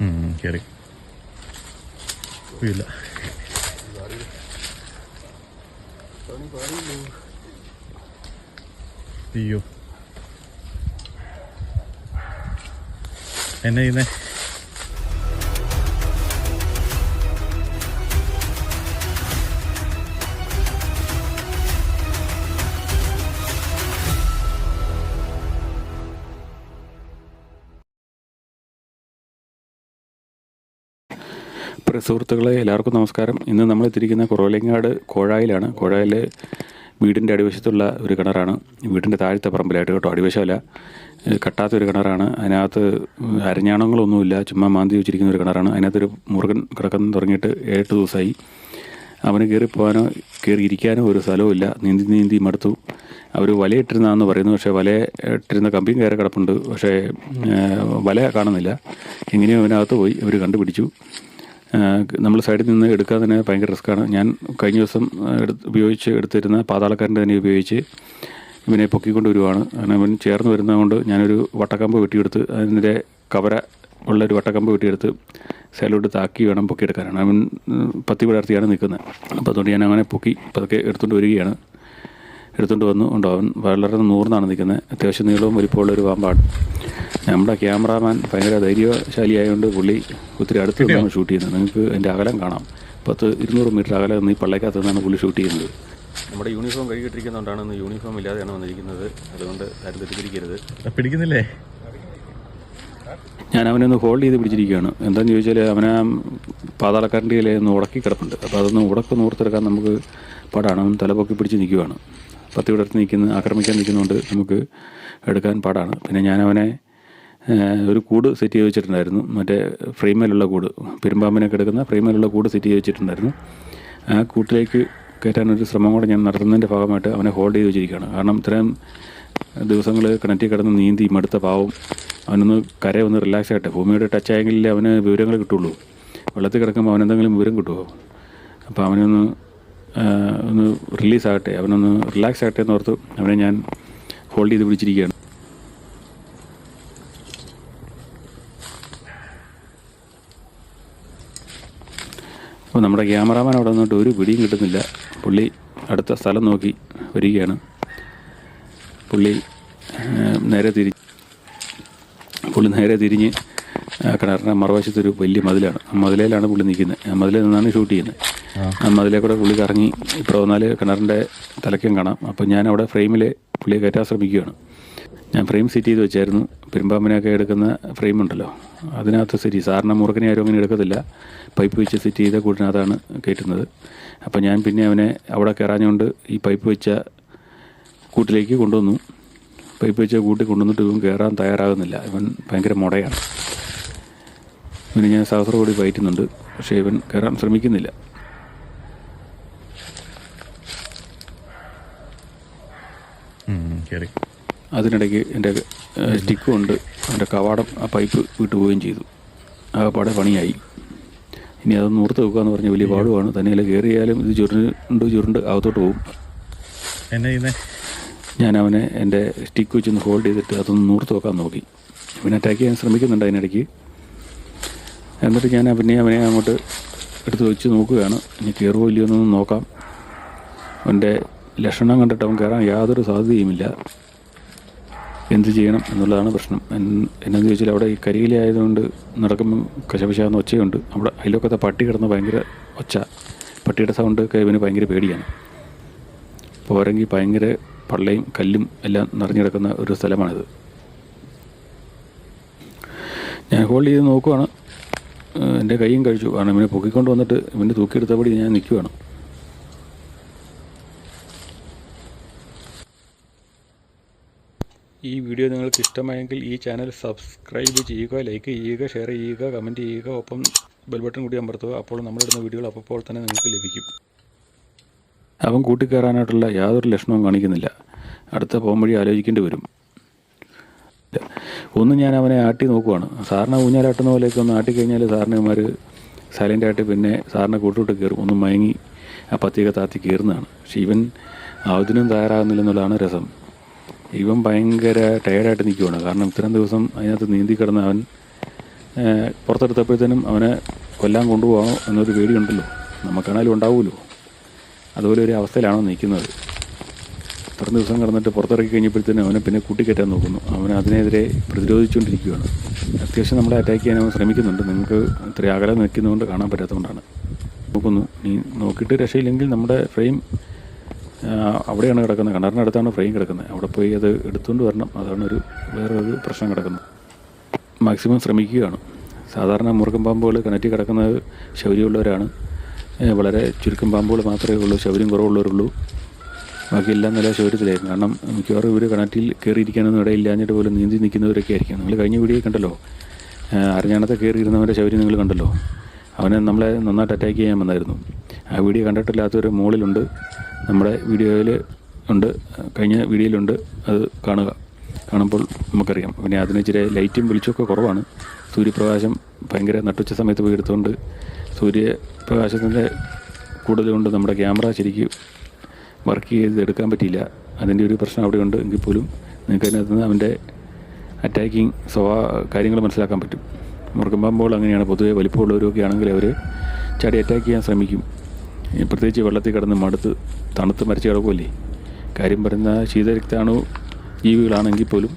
കയറി ഇല്ല. അയ്യോ. എന്നെ ചെയ്യുന്നേ? പ്രിയ സുഹൃത്തുക്കളെ എല്ലാവർക്കും നമസ്കാരം. ഇന്ന് നമ്മൾ എത്തിയിരിക്കുന്ന കുറവലങ്ങാട് കോഴായിലാണ്. കോഴായിൽ വീടിന്റെ അടിവശത്തുള്ള ഒരു കിണറാണ്. വീടിന്റെ താഴത്തെ പറമ്പിലായിട്ട് കേട്ടോ അടിവശമല്ല. കട്ടാത്ത ഒരു കിണറാണ്. അതിനകത്ത് അരഞ്ഞാണങ്ങളൊന്നുമില്ല. ചുമ്മാ മാന്തി വെച്ചിരിക്കുന്ന ഒരു കിണറാണ്. അതിനകത്തൊരു മുറുകൻ കിടക്കുന്ന തുടങ്ങിയിട്ട് ഏഴ് ദിവസമായി. അവന് കയറി പോകാനോ കയറി ഇരിക്കാനോ ഒരു സ്ഥലവുമില്ല. നീന്തി നീന്തി മടുത്തു. അവർ വലയിട്ടിരുന്നാന്ന് പറയുന്നു. പക്ഷേ വല ഇട്ടിരുന്ന കമ്പിയും കയറി കിടപ്പുണ്ട്. പക്ഷേ വല കാണുന്നില്ല. എങ്ങനെയോ അവനകത്ത് പോയി. അവർ കണ്ടുപിടിച്ചു. നമ്മൾ സൈഡിൽ നിന്ന് എടുക്കാൻ തന്നെ ഭയങ്കര റിസ്ക്കാണ്. ഞാൻ കഴിഞ്ഞ ദിവസം എടുത്ത് ഉപയോഗിച്ച് എടുത്തിരുന്ന പാതാളക്കാരന്റെ തന്നെ ഉപയോഗിച്ച് ഇവനെ പൊക്കിക്കൊണ്ട് വരുവാണ്. കാരണം ഇവൻ ചേർന്ന് വരുന്നതുകൊണ്ട് ഞാനൊരു വട്ടക്കമ്പ് വെട്ടിയെടുത്ത് അതിന്റെ കവര ഉള്ളൊരു വട്ടക്കമ്പ് വെട്ടിയെടുത്ത് സൈലോട്ട് താക്കി വേണം പൊക്കിയെടുക്കാനാണ്. അവൻ പത്തി വിടർത്തിയാണ് നിൽക്കുന്നത്. അപ്പോൾ അതുകൊണ്ട് ഞാൻ അങ്ങനെ പൊക്കി പതുക്കെ എടുത്തുകൊണ്ട് വരികയാണ്. എടുത്തുകൊണ്ട് വന്നു. ഉണ്ടോ? അവൻ വളരെ നൂറിനാണ് നിൽക്കുന്നത്. അത്യാവശ്യം നീളവും വലിപ്പമുള്ള ഒരു പാമ്പാണ് നമ്മുടെ ക്യാമറാമാൻ ഭയങ്കര ധൈര്യശാലിയായതുകൊണ്ട് പുള്ളി ഒത്തിരി അടുത്ത് നിന്നാണ് ഷൂട്ട് ചെയ്യുന്നത്. നിങ്ങൾക്ക് എന്റെ അകലം കാണാം. പത്ത് ഇരുന്നൂറ് മീറ്റർ അകലെ നിന്ന് ഈ പള്ളക്കകത്ത് നിന്നാണ് പുള്ളി ഷൂട്ട് ചെയ്യുന്നത്. നമ്മുടെ യൂണിഫോം കഴുകിട്ടിരിക്കുന്നതുകൊണ്ടാണ് ഇന്ന് യൂണിഫോം ഇല്ലാതെയാണ് വന്നിരിക്കുന്നത്. അതുകൊണ്ട് ആരും തെറ്റിദ്ധരിക്കരുത്. പിടിക്കുന്നില്ലേ? ഞാൻ അവനെ ഒന്ന് ഹോൾഡ് ചെയ്ത് പിടിച്ചിരിക്കുകയാണ്. എന്താണെന്ന് ചോദിച്ചാൽ അവനെ പാതാളക്കാരന്റെ ഒന്ന് ഉടക്കി കിടപ്പുണ്ട് അപ്പോൾ അതൊന്ന് ഉടക്കം നൂർത്തെടുക്കാൻ നമുക്ക് പാടാണ്. അവൻ തലപൊക്കി പിടിച്ച് നിൽക്കുകയാണ് പത്തി വിടർത്തി നിൽക്കുന്ന ആക്രമിക്കാൻ നിൽക്കുന്നതുകൊണ്ട് നമുക്ക് എടുക്കാൻ പാടാണ്. പിന്നെ ഞാൻ അവനെ ഒരു കൂട് സെറ്റ് ചെയ്ത് വെച്ചിട്ടുണ്ടായിരുന്നു. മറ്റേ ഫ്രെയിമിലുള്ള കൂട്. പെരുമ്പാമ്പിനെ എടുക്കുന്ന ഫ്രെയിമിലുള്ള കൂട് സെറ്റ് ചെയ്ത് വെച്ചിട്ടുണ്ടായിരുന്നു. ആ കൂട്ടിലേക്ക് കയറ്റാനൊരു ശ്രമം കൂടെ ഞാൻ നടത്തുന്നതിന്റെ ഭാഗമായിട്ട് അവനെ ഹോൾഡ് ചെയ്ത് വെച്ചിരിക്കുകയാണ്. കാരണം ഇത്രയും ദിവസങ്ങൾ കിണറ്റിൽ കിടന്ന് നീന്തി മടുത്ത പാവം അവനൊന്ന് കര ഒന്ന് റിലാക്സ് ആയിട്ട് ഭൂമിയുടെ ടച്ച് ആയെങ്കിലേ അവന് വിവരങ്ങൾ കിട്ടുള്ളൂ. വെള്ളത്തിൽ കിടക്കുമ്പോൾ അവനെന്തെങ്കിലും വിവരം കിട്ടുമോ അപ്പോൾ അവനൊന്ന് ഒന്ന് റിലീസാകട്ടെ. അവനൊന്ന് റിലാക്സ് ആകട്ടെ എന്ന് ഓർത്ത് അവനെ ഞാൻ ഹോൾഡ് ചെയ്ത് പിടിച്ചിരിക്കുകയാണ്. അപ്പോൾ നമ്മുടെ ക്യാമറാമാൻ അവിടെ നിന്നിട്ട് ഒരു പിടിയും കിട്ടുന്നില്ല. പുള്ളി അടുത്ത സ്ഥലം നോക്കി വരികയാണ്. പുള്ളി നേരെ തിരി പുള്ളി നേരെ തിരിഞ്ഞ് കിണറിന്റെ മറുവശത്തൊരു വലിയ മതിലാണ്. ആ മതിലയിലാണ് പുള്ളി നിൽക്കുന്നത്. ആ മതിലിൽ നിന്നാണ് ഷൂട്ട് ചെയ്യുന്നത്. ആ. മതിലെ കൂടെ പുള്ളി കറങ്ങി ഇപ്പോൾ വന്നാൽ കിണറിന്റെ തലക്കും കാണാം. അപ്പോൾ ഞാൻ അവിടെ ഫ്രെയിമിൽ പുള്ളിയെ കയറ്റാൻ ശ്രമിക്കുകയാണ്. ഞാൻ ഫ്രെയിം സെറ്റ് ചെയ്ത് വെച്ചായിരുന്നു. പെരുമ്പാമ്പനെയൊക്കെ എടുക്കുന്ന ഫ്രെയിം ഉണ്ടല്ലോ അതിനകത്ത് സെറ്റ് ചെയ്യും സാറിന് മുറുക്കനെ ആരും അങ്ങനെ എടുക്കത്തില്ല. പൈപ്പ് വെച്ച് സെറ്റ് ചെയ്ത കൂട്ടിനകത്താണ് കയറ്റുന്നത്. അപ്പോൾ ഞാൻ പിന്നെ അവനെ അവിടെ കയറാഞ്ഞുകൊണ്ട് ഈ പൈപ്പ് വെച്ച കൂട്ടിലേക്ക് കൊണ്ടുവന്നു. പൈപ്പ് വെച്ച കൂട്ടി കൊണ്ടുവന്നിട്ട് ഇവൻ കയറാൻ തയ്യാറാകുന്നില്ല. ഇവൻ ഭയങ്കര മുടയാണ്. ഇവന് ഞാൻ സഹസ്രകോടി പയറ്റുന്നുണ്ട്. പക്ഷേ ഇവൻ കയറാൻ ശ്രമിക്കുന്നില്ല കയറി അതിനിടയ്ക്ക് എന്റെ സ്റ്റിക്ക് കൊണ്ട് എന്റെ കവാടം ആ പൈപ്പ് വിട്ടു പോവുകയും ചെയ്തു. ആ പാടെ പണിയായി. ഇനി അതൊന്ന് നൂർത്ത് വെക്കുക എന്ന് പറഞ്ഞ വലിയ പാടുമാണ് തന്നെയല്ല കയറിയാലും ഇത് ചുരുണ്ട് ചുരുണ്ട് അകത്തോട്ട് പോകും. ഞാൻ അവനെ എന്റെ സ്റ്റിക്ക് വെച്ചൊന്ന് ഹോൾഡ് ചെയ്തിട്ട് അതൊന്ന് നൂർത്ത് വെക്കാൻ നോക്കി. പിന്നെ അറ്റാക്ക് ചെയ്യാൻ ശ്രമിക്കുന്നുണ്ട് അതിനിടയ്ക്ക്. എന്നിട്ട് ഞാൻ പിന്നെ അവനെ അങ്ങോട്ട് എടുത്ത് വെച്ച് നോക്കുകയാണ്. ഇനി കയറുമോ ഇല്ലയോ എന്നൊന്ന് നോക്കാം. അവന്റെ ലക്ഷണം കണ്ടിട്ട് അവൻ കയറാൻ യാതൊരു സാധ്യതയുമില്ല. എന്ത് ചെയ്യണം എന്നുള്ളതാണ് പ്രശ്നം. എന്നാന്ന് ചോദിച്ചാൽ അവിടെ ഈ കരിയിലെ ആയതുകൊണ്ട് നടക്കുമ്പം കശപശാന്ന് ഒച്ചയുണ്ട്. അവിടെ അതിലൊക്കെ പട്ടി കിടന്ന് ഭയങ്കര ഒച്ച. പട്ടിയുടെ സൗണ്ട് ഒക്കെ ഇവന് ഭയങ്കര പേടിയാണ്. പോരെങ്കിൽ ഭയങ്കര പള്ളയും കല്ലും എല്ലാം നിറഞ്ഞു കിടക്കുന്ന ഒരു സ്ഥലമാണിത്. ഞാൻ ഹോൾഡ് ചെയ്ത് നോക്കുവാണ്. എന്റെ കൈയും കഴിച്ചു. കാരണം ഇവനെ പൊക്കിക്കൊണ്ട് വന്നിട്ട് ഇവന്റെ തൂക്കിയെടുത്തപടി ഞാൻ നിൽക്കുവാണ്. ഈ വീഡിയോ നിങ്ങൾക്ക് ഇഷ്ടമായെങ്കിൽ ഈ ചാനൽ സബ്സ്ക്രൈബ് ചെയ്യുക ലൈക്ക് ചെയ്യുക ഷെയർ ചെയ്യുക കമന്റ് ചെയ്യുക ഒപ്പം ബെൽബട്ടൺ കൂടി അമർത്തുക. അപ്പോൾ നമ്മളിടുന്ന വീഡിയോകൾ അപ്പോൾ തന്നെ നിങ്ങൾക്ക് ലഭിക്കും. അവൻ കൂട്ടിക്കയറാനായിട്ടുള്ള യാതൊരു ലക്ഷണവും കാണിക്കുന്നില്ല. അടുത്ത പോകും വഴി ആലോചിക്കേണ്ടി വരും. ഒന്ന് ഞാൻ അവനെ ആട്ടി നോക്കുവാണ്. സാറിനെ ഊഞ്ഞാലാട്ടുന്ന പോലെയൊക്കെ ഒന്ന് ആട്ടിക്കഴിഞ്ഞാൽ കഴിഞ്ഞാൽ സൈലന്റ് ആയിട്ട് പിന്നെ സാറിനെ കൂട്ടോട്ട് കയറും. ഒന്ന് മയങ്ങി ആ പത്തിയൊക്കെ താത്തി കയറുന്നതാണ്. പക്ഷെ ഇവൻ അതിനും തയ്യാറാകുന്നില്ലെന്നുള്ളതാണ് രസം. ഇവൻ ഭയങ്കര ടയർഡായിട്ട് നിൽക്കുവാണ് കാരണം ഇത്രയും ദിവസം അതിനകത്ത് നീന്തി കിടന്ന അവൻ പുറത്തെടുത്തപ്പോഴത്തേനും അവനെ കൊല്ലാൻ കൊണ്ടുപോകണോ എന്നൊരു പേടിയുണ്ടല്ലോ നമുക്കാണേലും ഉണ്ടാവുമല്ലോ. അതുപോലെ ഒരു അവസ്ഥയിലാണോ നിൽക്കുന്നത്. ഇത്ര ദിവസം കിടന്നിട്ട് പുറത്തിറക്കി കഴിഞ്ഞപ്പോഴത്തേനും അവനെ പിന്നെ കൂട്ടിക്കയറ്റാൻ നോക്കുന്നു. അവൻ അതിനെതിരെ പ്രതിരോധിച്ചുകൊണ്ടിരിക്കുകയാണ്. അത്യാവശ്യം നമ്മളെ അറ്റാക്ക് ചെയ്യാൻ അവൻ ശ്രമിക്കുന്നുണ്ട്. നിങ്ങൾക്ക് ഇത്ര അകലെ നിൽക്കുന്നതുകൊണ്ട് കാണാൻ പറ്റാത്തതുകൊണ്ടാണ്. നോക്കുന്നു. നീ നോക്കിയിട്ട് രക്ഷയില്ലെങ്കിൽ നമ്മുടെ ഫ്രെയിം അവിടെയാണ് കിടക്കുന്നത്. അടുത്താണ് ഫ്രെയിം കിടക്കുന്നത്. അവിടെ പോയി അത് എടുത്തുകൊണ്ട് വരണം. അതാണ് ഒരു വേറൊരു പ്രശ്നം കിടക്കുന്നത്. മാക്സിമം ശ്രമിക്കുകയാണ്. സാധാരണ മുറുക്കം പാമ്പുകൾ കിണറ്റിൽ കിടക്കുന്നത് ശൗര്യമുള്ളവരാണ്. വളരെ ചുരുക്കം പാമ്പുകൾ മാത്രമേ ഉള്ളൂ. ശൗര്യം കുറവുള്ളവരുള്ളൂ. ബാക്കിയെല്ലാം നല്ല ശൗര്യത്തിലായിരുന്നു കാരണം മിക്കവാറും ഇവർ കിണറ്റിൽ കയറിയിരിക്കാനൊന്നും ഇടയില്ലാഞ്ഞിട്ട് പോലും നീന്തി നിൽക്കുന്നവരൊക്കെ ആയിരിക്കും. നിങ്ങൾ കഴിഞ്ഞ വീഡിയോ കണ്ടല്ലോ. അറിഞ്ഞാണത്തെ കയറിയിരുന്നവന്റെ ശൗര്യം നിങ്ങൾ കണ്ടല്ലോ. അവനെ നമ്മളെ നന്നായിട്ട് അറ്റാക്ക് ചെയ്യാൻ വന്നായിരുന്നു. ആ വീഡിയോ കണ്ടിട്ടില്ലാത്തൊരു മുകളിലുണ്ട് നമ്മുടെ വീഡിയോയിൽ ഉണ്ട് കഴിഞ്ഞ വീഡിയോയിലുണ്ട് അത് കാണുക. കാണുമ്പോൾ നമുക്കറിയാം. പിന്നെ അതിന് ഇച്ചിരി ലൈറ്റും വെളിച്ചമൊക്കെ കുറവാണ്. സൂര്യപ്രകാശം ഭയങ്കര നട്ടുച്ച സമയത്ത് പോയി എടുത്തുകൊണ്ട് സൂര്യപ്രകാശത്തിന്റെ കൂടുതലുകൊണ്ട് നമ്മുടെ ക്യാമറ ശരിക്കും വർക്ക് ചെയ്ത് എടുക്കാൻ പറ്റിയില്ല. അതിന്റെ ഒരു പ്രശ്നം അവിടെ ഉണ്ട് എങ്കിൽ പോലും നിങ്ങൾക്ക് അതിനകത്ത് നിന്ന് അവന്റെ അറ്റാക്കിങ് സ്വഭാവ കാര്യങ്ങൾ മനസ്സിലാക്കാൻ പറ്റും. പാമ്പുകൾ അങ്ങനെയാണ് പൊതുവെ വലിപ്പമുള്ളവരൊക്കെ ആണെങ്കിൽ അവർ ചാടി അറ്റാക്ക് ചെയ്യാൻ ശ്രമിക്കും. പ്രത്യേകിച്ച് വെള്ളത്തിൽ കിടന്ന് മടുത്ത് തണുത്ത് മരിച്ച് കിടക്കുമല്ലേ കാര്യം പറയുന്ന ശീതരക്താണു ജീവികളാണെങ്കിൽ പോലും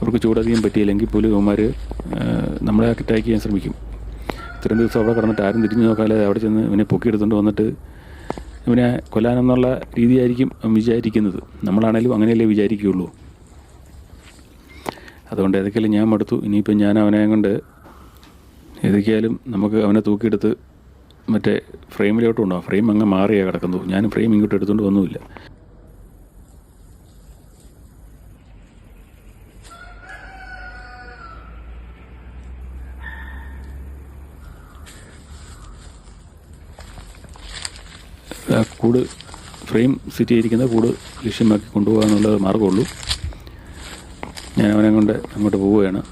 അവർക്ക് ചൂടധികം പറ്റിയില്ലെങ്കിൽ പോലും ഇവന്മാർ നമ്മളെ അറ്റാക്ക് ചെയ്യാൻ ശ്രമിക്കും. ഇത്രയും ദിവസം അവിടെ കിടന്നിട്ട് ആരും തിരിഞ്ഞു നോക്കാതെ അവിടെ ചെന്ന് ഇവനെ പൊക്കിയെടുത്തുകൊണ്ട് വന്നിട്ട് ഇവനെ കൊല്ലാനെന്നുള്ള രീതിയായിരിക്കും വിചാരിക്കുന്നത്. നമ്മളാണേലും അങ്ങനെയല്ലേ വിചാരിക്കുകയുള്ളൂ. അതുകൊണ്ട് ഏതൊക്കെയാലും ഞാൻ മടുത്തു. ഇനിയിപ്പം ഞാൻ അവനെ കൊണ്ട് ഏതൊക്കെയാലും നമുക്ക് അവനെ തൂക്കിയെടുത്ത് മറ്റേ ഫ്രെയിമിലോട്ട് കൊണ്ടുപോകാം ഫ്രെയിം അങ്ങ് മാറിയാണ് കിടക്കുന്നു. ഞാൻ ഫ്രെയിം ഇങ്ങോട്ട് എടുത്തുകൊണ്ട് വന്നുമില്ല. കൂട് ഫ്രെയിം സെറ്റ് ചെയ്തിരിക്കുന്ന കൂട് ലക്ഷ്യമാക്കി കൊണ്ടുപോകുക എന്നുള്ളത് മാർഗമുള്ളൂ ഞാൻ അവനെ കൊണ്ട് അങ്ങോട്ട് പോവുകയാണ്.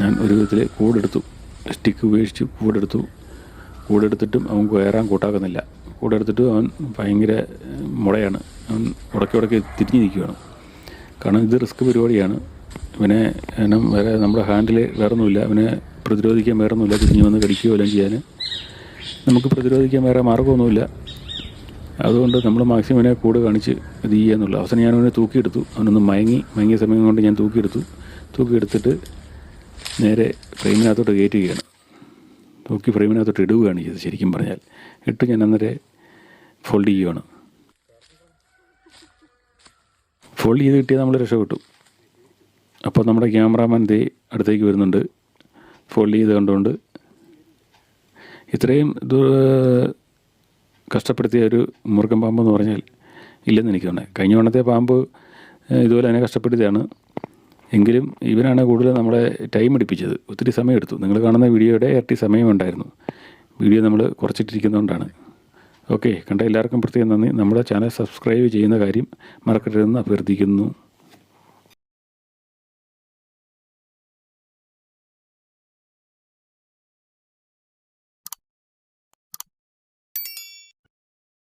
ഞാൻ ഒരു വിധത്തിൽ കൂടെടുത്തു. സ്റ്റിക്ക് ഉപേക്ഷിച്ച് കൂടെടുത്തു. കൂടെടുത്തിട്ടും അവൻ കയറാൻ കൂട്ടാക്കുന്നില്ല. കൂടെടുത്തിട്ടും അവൻ ഭയങ്കര മുടയാണ് അവൻ ഉടക്കി ഉടക്കി തിരിഞ്ഞു നിൽക്കുകയാണ്. കാരണം ഇത് റിസ്ക് പരിപാടിയാണ്. ഇവനെ വേറെ നമ്മുടെ ഹാൻഡിൽ വേറെ ഒന്നുമില്ല അവനെ പ്രതിരോധിക്കാൻ വേറെ ഒന്നുമില്ല തിരിഞ്ഞു വന്ന് കടിക്കുകയോ എല്ലാം ചെയ്യാൻ. നമുക്ക് പ്രതിരോധിക്കാൻ വേറെ മാർഗമൊന്നുമില്ല. അതുകൊണ്ട് നമ്മൾ മാക്സിമം അവനെ കൂടെ കാണിച്ച് ഇത് ചെയ്യുക എന്നുള്ള. അവസാനം ഞാൻ അവനെ തൂക്കിയെടുത്തു. അവനൊന്ന് മയങ്ങി മയങ്ങിയ സമയം കൊണ്ട് ഞാൻ തൂക്കിയെടുത്തു. തൂക്കിയെടുത്തിട്ട് നേരെ ഫ്രെയിമിനകത്തോട്ട് കയറ്റുകയാണ്. തൂക്കി ഫ്രെയിമിനകത്തോട്ട് ഇടുകയാണ് ചെയ്തത് ശരിക്കും പറഞ്ഞാൽ. ഇട്ട് ഞാൻ അന്നേരം ഫോൾഡ് ചെയ്യുകയാണ് ഫോൾഡ് ചെയ്ത് കിട്ടിയാൽ നമ്മൾ രക്ഷപ്പെട്ടു. അപ്പോൾ നമ്മുടെ ക്യാമറാമാൻ ദേ അടുത്തേക്ക് വരുന്നുണ്ട്. ഫോൾഡ് ചെയ്ത് കണ്ടുകൊണ്ട് ഇത്രയും കഷ്ടപ്പെടുത്തിയ ഒരു മുറുക്കൻ പാമ്പെന്ന് പറഞ്ഞാൽ ഇല്ലെന്ന് എനിക്ക് തോന്നുന്നത് കഴിഞ്ഞ വണ്ണത്തെ പാമ്പ് ഇതുപോലെ തന്നെ കഷ്ടപ്പെടുത്തിയാണ് എങ്കിലും ഇവനാണ് കൂടുതൽ നമ്മളെ ടൈം എടുപ്പിച്ചത് ഒത്തിരി സമയമെടുത്തു നിങ്ങൾ കാണുന്ന വീഡിയോയുടെ ഇരട്ടി സമയമുണ്ടായിരുന്നു വീഡിയോ നമ്മൾ കുറച്ചിട്ടിരിക്കുന്നതുകൊണ്ടാണ്. ഓക്കെ കണ്ട എല്ലാവർക്കും പ്രത്യേകം നന്ദി. നമ്മുടെ ചാനൽ സബ്സ്ക്രൈബ് ചെയ്യുന്ന കാര്യം മറക്കരുതെന്ന് അഭ്യർത്ഥിക്കുന്നു.